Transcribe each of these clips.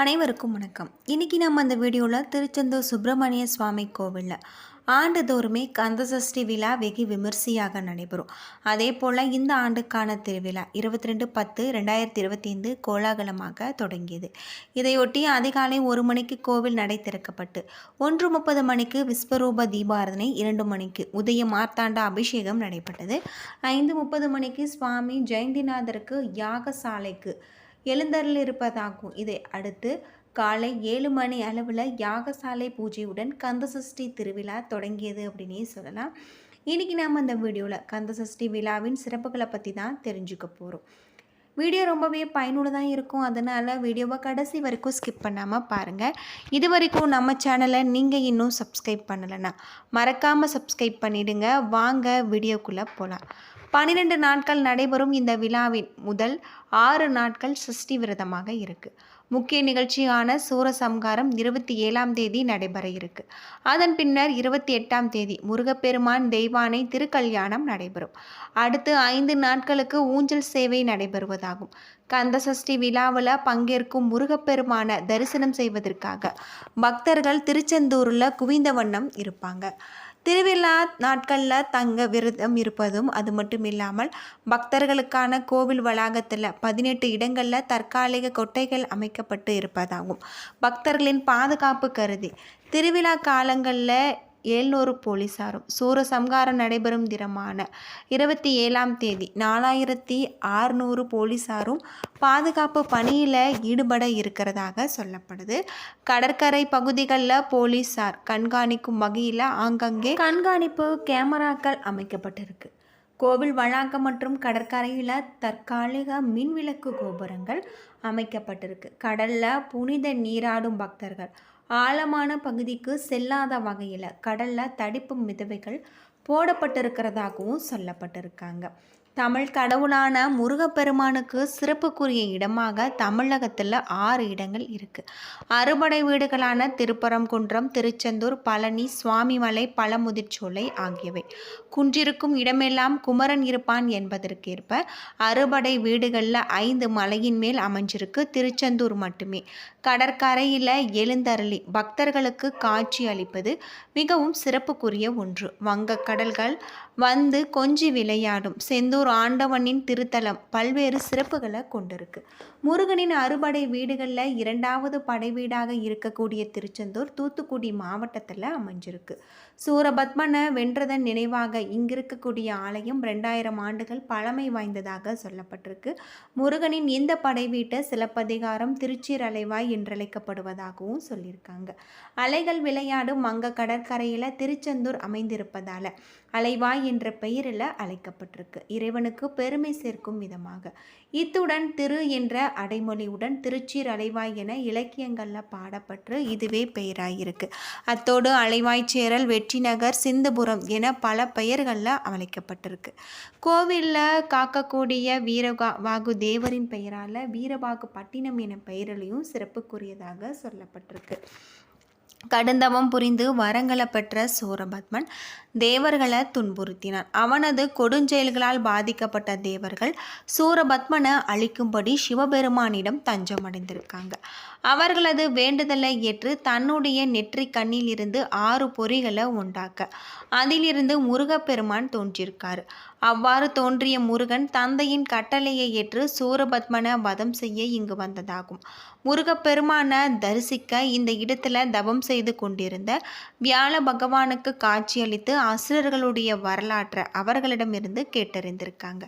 அனைவருக்கும் வணக்கம். இன்றைக்கி நம்ம அந்த வீடியோவில் திருச்செந்தூர் சுப்பிரமணிய சுவாமி கோவிலில் ஆண்டுதோறுமே கந்தசஷ்டி விழா வெகு விமர்சையாக நடைபெறும். அதே போல் இந்த ஆண்டுக்கான திருவிழா இருபத்தி ரெண்டு பத்து ரெண்டாயிரத்தி இருபத்தி ஐந்து கோலாகலமாக தொடங்கியது. இதையொட்டி அதிகாலை ஒரு மணிக்கு கோவில் நடை திறக்கப்பட்டு ஒன்று முப்பது மணிக்கு விஸ்வரூப தீபாரதனை இரண்டு மணிக்கு உதய மார்த்தாண்ட அபிஷேகம் நடைபெற்றது. ஐந்து முப்பது மணிக்கு சுவாமி ஜெயந்திநாதருக்கு யாகசாலைக்கு எழுந்தருள் இருப்பதாகும். இதை அடுத்து காலை ஏழு மணி அளவில் யாகசாலை பூஜையுடன் கந்தசஷ்டி திருவிழா தொடங்கியது அப்படின்னே சொல்லலாம். இன்றைக்கி நாம் அந்த வீடியோவில் கந்தசஷ்டி விழாவின் சிறப்புகளை பற்றி தான் தெரிஞ்சுக்க போகிறோம் வீடியோ ரொம்பவே பயனுள்ளதாக இருக்கும். அதனால் வீடியோவை கடைசி வரைக்கும் ஸ்கிப் பண்ணாமல் பாருங்கள் இது வரைக்கும் நம்ம சேனலை நீங்கள் இன்னும் சப்ஸ்கிரைப் பண்ணலைன்னா மறக்காமல் சப்ஸ்கிரைப் பண்ணிவிடுங்க வாங்க வீடியோக்குள்ளே போகலாம் பன்னிரெண்டு நாட்கள் நடைபெறும் இந்த விழாவின் முதல் ஆறு நாட்கள் சஷ்டி விரதமாக இருக்கு. முக்கிய நிகழ்ச்சியான சூரசம்காரம் இருபத்தி ஏழாம் தேதி நடைபெற இருக்கு. அதன் பின்னர் இருபத்தி எட்டாம் தேதி முருகப்பெருமான் தெய்வானை திருக்கல்யாணம் நடைபெறும். அடுத்து ஐந்து நாட்களுக்கு ஊஞ்சல் சேவை நடைபெறுவதாகும். கந்த சஷ்டி விழாவில் பங்கேற்கும் முருகப்பெருமான தரிசனம் செய்வதற்காக பக்தர்கள் திருச்செந்தூரில் குவிந்த வண்ணம் இருப்பாங்க. திருவிழா நாட்களில் தங்க விரதம் இருப்பதும் அது மட்டும் இல்லாமல் பக்தர்களுக்கான கோவில் வளாகத்தில் பதினெட்டு இடங்களில் தற்காலிக கொட்டைகள் அமைக்கப்பட்டு இருப்பதாகும். பக்தர்களின் பாதுகாப்பு கருதி திருவிழா காலங்களில் ஏழ்நூறு போலீசாரும் சூரசம்காரம் நடைபெறும் தினமான இருபத்தி ஏழாம் தேதி நாலாயிரத்தி ஆறுநூறு போலீசாரும் பாதுகாப்பு பணியில் ஈடுபட இருக்கிறதாக சொல்லப்படுது. கடற்கரை பகுதிகளில் போலீசார் கண்காணிக்கும் வகையில் ஆங்கங்கே கண்காணிப்பு கேமராக்கள் அமைக்கப்பட்டிருக்கு. கோவில் வளாகம் மற்றும் கடற்கரையில் தற்காலிக மின்விளக்கு கோபுரங்கள் அமைக்கப்பட்டிருக்கு. கடலில் புனித நீராடும் பக்தர்கள் ஆழமான பகுதிக்கு செல்லாத வகையில் கடலில் தடுப்பு மிதவைகள் போடப்பட்டிருக்கிறதாகவும் சொல்லப்பட்டிருக்காங்க. தமிழ் கடவுளான முருகப்பெருமானுக்கு சிறப்புக்குரிய இடமாக தமிழகத்தில் ஆறு இடங்கள் இருக்குது அறுபடை வீடுகளான திருப்பரங்குன்றம் திருச்செந்தூர் பழனி சுவாமிமலை பழமுதிர்ச்சோலை ஆகியவை. குன்றிருக்கும் இடமெல்லாம் குமரன் இருப்பான் என்பதற்கேற்ப அறுபடை வீடுகளில் ஐந்து மலையின் மேல் அமைஞ்சிருக்கு திருச்செந்தூர் மட்டுமே. கடற்கரையில் எழுந்தருளி பக்தர்களுக்கு காட்சி அளிப்பது மிகவும் சிறப்புக்குரிய ஒன்று. வங்கக்கடல்கள் வந்து கொஞ்சி விளையாடும். செந்தூர் ஆண்டவனின் திருத்தலம் பல்வேறு சிறப்புகளை கொண்டிருக்கு. முருகனின் அறுபடை வீடுகளில் இரண்டாவது படை வீடாக இருக்கக்கூடிய திருச்செந்தூர் தூத்துக்குடி மாவட்டத்தில் அமைஞ்சிருக்கு. சூரபத்மனை வென்றதன் நினைவாக இங்கு இருக்கக்கூடிய ஆலயம் ரெண்டாயிரம் ஆண்டுகள் பழமை வாய்ந்ததாக சொல்லப்பட்டிருக்கு. முருகனின் இந்த படை வீட்டை சிலப்பதிகாரம் திருச்சீர் அலைவாய் என்றழைக்கப்படுவதாகவும் சொல்லியிருக்காங்க. அலைகள் விளையாடும் மங்க கடற்கரையில் திருச்செந்தூர் அமைந்திருப்பதால் அலைவாய் என்ற பெயரில் அழைக்கப்பட்டிருக்கு. இறைவனுக்கு பெருமை சேர்க்கும் விதமாக. இத்துடன் திரு என்ற அடைமொழியுடன் திருச்சீர் அலைவாய் என இலக்கியங்களில் பாடப்பட்டு இதுவே பெயராயிருக்கு. அத்தோடு அலைவாய் சேரல் வெற்றிநகர் சிந்துபுரம் என பல பெயர்களில் அழைக்கப்பட்டிருக்கு. கோவிலில் காக்கக்கூடிய வீரகா வாகு தேவரின் பெயரால் வீரபாகு பட்டினம் என பெயரிலையும் சிறப்புக்குரியதாக சொல்லப்பட்டிருக்கு. கடுந்தவம் புரிந்து வரங்களை பெற்ற சூரபத்மன் தேவர்களை துன்புறுத்தினான். அவனது கொடுஞ்செயல்களால் பாதிக்கப்பட்ட தேவர்கள் சூரபத்மனை அழிக்கும்படி சிவபெருமானிடம் தஞ்சமடைந்திருக்காங்க. அவர்களது வேண்டுதலை ஏற்று தன்னுடைய நெற்றி கண்ணிலிருந்து ஆறு பொறிகளை உண்டாக்க. அதிலிருந்து முருகப்பெருமான் தோன்றியிருக்கார். அவ்வாறு தோன்றிய முருகன் தந்தையின் கட்டளையை ஏற்று சூரபத்மனை வதம் செய்ய இங்கு வந்ததாகும். முருகப்பெருமானை தரிசிக்க இந்த இடத்துல தவம் செய்து கொண்டிருந்த வியாழ பகவானுக்கு காட்சியளித்து அசுரர்களுடைய வரலாற்றை அவர்களிடமிருந்து கேட்டறிந்திருக்காங்க.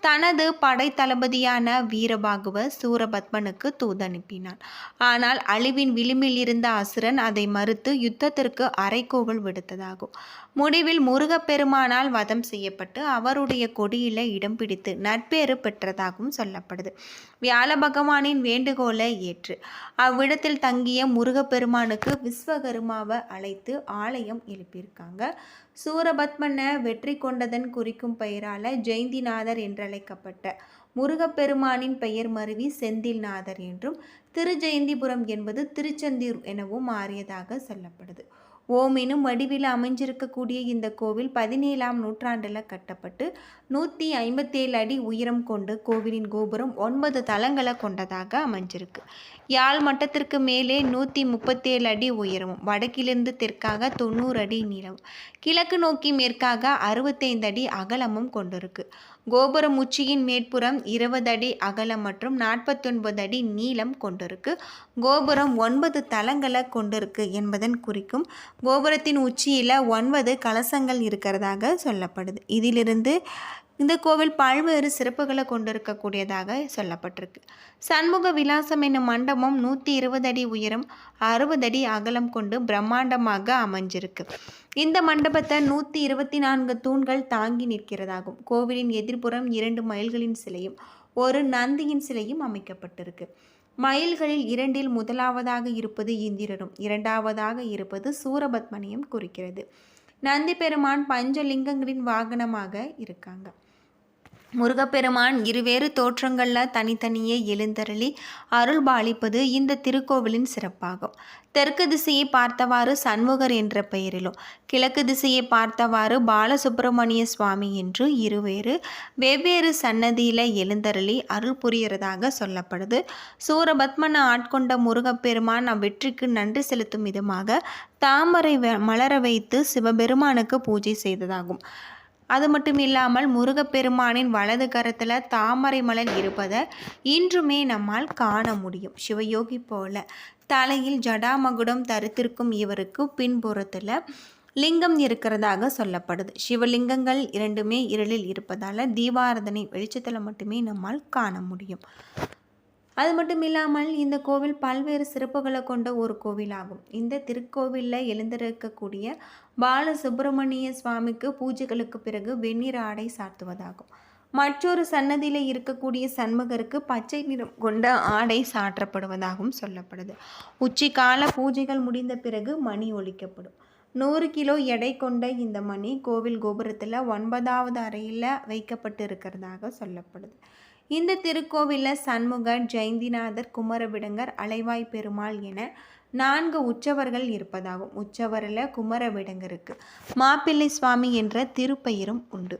தனது படை தளபதியான வீரபாகுவ சூரபத்மனுக்கு தூதனுப்பினான். ஆனால் அழிவின் விளிம்பில் இருந்த அசுரன் அதை மறுத்து யுத்தத்திற்கு அரைக்கோவல் விடுத்ததாகும். முடிவில் முருகப்பெருமானால் வதம் செய்யப்பட்டு அவருடைய கொடியில இடம் பிடித்து நட்பேறு பெற்றதாகவும் சொல்லப்படுது. வியாழ பகவானின் வேண்டுகோளை ஏற்று அவ்விடத்தில் தங்கிய முருகப்பெருமானுக்கு விஸ்வகருமாவை அழைத்து ஆலயம் எழுப்பியிருக்காங்க. சூரபத்மனை வெற்றி கொண்டதன் குறிக்கும் பெயரால ஜெயந்திநாதர் என்றழைக்கப்பட்ட முருகப்பெருமானின் பெயர் மருவி செந்தில்நாதர் என்றும் திருஜெயந்திபுரம் என்பது திருச்செந்தூர் எனவும் மாறியதாக சொல்லப்படுது. ஓமினும் வடிவில் அமைஞ்சிருக்கக்கூடிய இந்த கோவில் பதினேழாம் நூற்றாண்டில் கட்டப்பட்டு நூற்றி ஐம்பத்தேழு அடி உயரம் கொண்டு கோவிலின் கோபுரம் ஒன்பது தளங்களை கொண்டதாக அமைஞ்சிருக்கு. யாழ் மட்டத்திற்கு மேலே நூற்றி முப்பத்தேழு அடி உயரமும் வடக்கிலிருந்து தெற்காக தொண்ணூறு அடி நீளம் கிழக்கு நோக்கி மேற்காக அறுபத்தைந்து அடி அகலமும் கொண்டிருக்கு. கோபுரம் உச்சியின் மேற்புறம் இருபது அடி அகலம் மற்றும் நாற்பத்தொன்பது அடி நீளம் கொண்டிருக்கு. கோபுரம் ஒன்பது தளங்களை கொண்டிருக்கு என்பதன் குறிக்கும் கோபுரத்தின் உச்சியில் ஒன்பது கலசங்கள் இருக்கிறதாக சொல்லப்படுது. இதிலிருந்து இந்த கோவில் பல்வேறு சிறப்புகளை கொண்டிருக்கக்கூடியதாக சொல்லப்பட்டிருக்கு. சண்முக விலாசம் என்னும் மண்டபம் நூற்றி இருபது அடி உயரம் அறுபது அடி அகலம் கொண்டு பிரம்மாண்டமாக அமைஞ்சிருக்கு. இந்த மண்டபத்தை நூற்றி இருபத்தி நான்கு தூண்கள் தாங்கி நிற்கிறதாகும். கோவிலின் எதிர்ப்புறம் இரண்டு மயில்களின் சிலையும் ஒரு நந்தியின் சிலையும் அமைக்கப்பட்டிருக்கு. மயில்களில் இரண்டில் முதலாவதாக இருப்பது இந்திரனும் இரண்டாவதாக இருப்பது சூரபத்மனையும் குறிக்கிறது. நந்தி பெருமான் பஞ்சலிங்கங்களின் வாகனமாக இருக்காங்க. முருகப்பெருமான் இருவேறு தோற்றங்களில் தனித்தனியே எழுந்தருளி அருள் பாலிப்பது இந்த திருக்கோவிலின் சிறப்பாகும். தெற்கு திசையை பார்த்தவாறு சண்முகர் என்ற பெயரிலும் கிழக்கு திசையை பார்த்தவாறு பாலசுப்பிரமணிய சுவாமி என்று இருவேறு வெவ்வேறு சன்னதியில் எழுந்தருளி அருள் புரியறதாக சொல்லப்படுது. சூரபத்மனை ஆட்கொண்ட முருகப்பெருமான் அவ்வெற்றிக்கு நன்றி செலுத்தும் விதமாக தாமரை மலர வைத்து சிவபெருமானுக்கு பூஜை செய்ததாகும். அது மட்டும் இல்லாமல் முருகப்பெருமானின் வலது கரத்தில் தாமரை மலர் இருப்பதை இன்றுமே நம்மால் காண முடியும். சிவயோகி போல தலையில் ஜடாமகுடம் தரித்திருக்கும் இவருக்கு பின்புறத்தில் லிங்கம் இருக்கிறதாக சொல்லப்படுது. சிவலிங்கங்கள் இரண்டுமே இருளில் இருப்பதால் தீபாரதனை வெளிச்சத்தில் மட்டுமே நம்மால் காண முடியும். அது மட்டும் இல்லாமல் இந்த கோவில் பல்வேறு சிறப்புகளை கொண்ட ஒரு கோவிலாகும். இந்த திருக்கோவிலில் எழுந்திருக்கக்கூடிய பால சுப்பிரமணிய சுவாமிக்கு பூஜைகளுக்கு பிறகு வெந்நீர் ஆடை சாத்துவதாகும். மற்றொரு சன்னதியில் இருக்கக்கூடிய சண்முகருக்கு பச்சை நிறம் கொண்ட ஆடை சாற்றப்படுவதாகவும் சொல்லப்படுது. உச்சி கால பூஜைகள் முடிந்த பிறகு மணி ஒழிக்கப்படும் நூறு கிலோ எடை கொண்ட இந்த மணி கோவில் கோபுரத்தில் ஒன்பதாவது அறையில் வைக்கப்பட்டு இருக்கிறதாக சொல்லப்படுது. இந்த திருக்கோவிலில் சண்முகர் ஜெயந்திநாதர் குமரவிடங்கர் அலைவாய் பெருமாள் என நான்கு உற்சவர்கள் இருப்பதாகும். உற்சவரில் குமரவிடங்கருக்கு மாப்பிள்ளை சுவாமி என்ற திருப்பெயரும் உண்டு.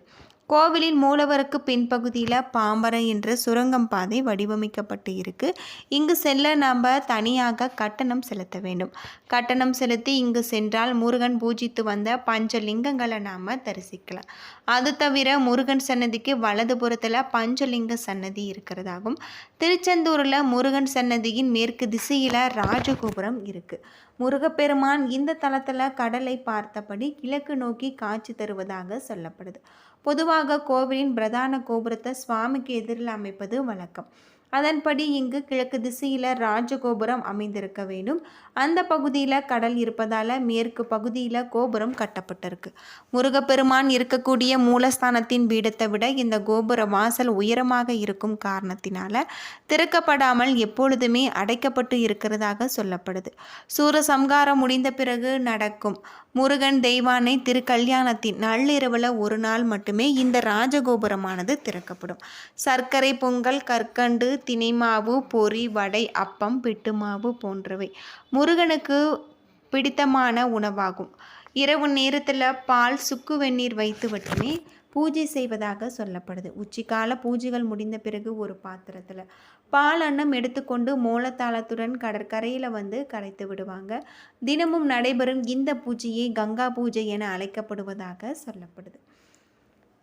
கோவிலின் மூலவருக்கு பின்பகுதியில் பாம்பரை என்ற சுரங்கம் பாதை வடிவமைக்கப்பட்டு இருக்கு. இங்கு செல்ல நாம் தனியாக கட்டணம் செலுத்த வேண்டும். கட்டணம் செலுத்தி இங்கு சென்றால் முருகன் பூஜித்து வந்த பஞ்சலிங்கங்களை நாம் தரிசிக்கலாம். அது தவிர முருகன் சன்னதிக்கு வலதுபுறத்தில் பஞ்சலிங்க சன்னதி இருக்கிறதாகும். திருச்செந்தூரில் முருகன் சன்னதியின் மேற்கு திசையில் ராஜகோபுரம் இருக்குது முருகப்பெருமான் இந்த தளத்தில் கடலை பார்த்தபடி கிழக்கு நோக்கி காட்சி தருவதாக சொல்லப்படுது. பொதுவாக கோவிலின் பிரதான கோபுரத்தை சுவாமிக்கு எதிரில் அமைப்பது வழக்கம். அதன்படி இங்கு கிழக்கு திசையில் ராஜகோபுரம் அமைந்திருக்க வேண்டும். அந்த பகுதியில் கடல் இருப்பதால் மேற்கு பகுதியில் கோபுரம் கட்டப்பட்டிருக்கு. முருகப்பெருமான் இருக்கக்கூடிய மூலஸ்தானத்தின் பீடத்தை விட இந்த கோபுர வாசல் உயரமாக இருக்கும் காரணத்தினால திறக்கப்படாமல் எப்பொழுதுமே அடைக்கப்பட்டு இருக்கிறதாக சொல்லப்படுது. சூரசம்காரம் முடிந்த பிறகு நடக்கும் முருகன் தெய்வானை திருக்கல்யாணத்தின் நள்ளிரவில் ஒரு நாள் மட்டுமே இந்த ராஜகோபுரமானது திறக்கப்படும். சர்க்கரை பொங்கல் கற்கண்டு தினைமாவு பொறி வடை அப்பம் பிட்டு மாவு போன்றவை. முருகனுக்கு பிடித்தமான உணவாகும். இரவு நேரத்தில் பால் சுக்கு வெந்நீர் வைத்து மட்டுமே பூஜை செய்வதாக சொல்லப்படுது. உச்சிக்கால பூஜைகள் முடிந்த பிறகு ஒரு பாத்திரத்தில் பால் அன்னம் எடுத்துக்கொண்டு மூலத்தாளத்துடன் கடற்கரையில் வந்து கரைத்து விடுவாங்க. தினமும் நடைபெறும் இந்த பூஜையை கங்கா பூஜை என அழைக்கப்படுவதாக சொல்லப்படுது.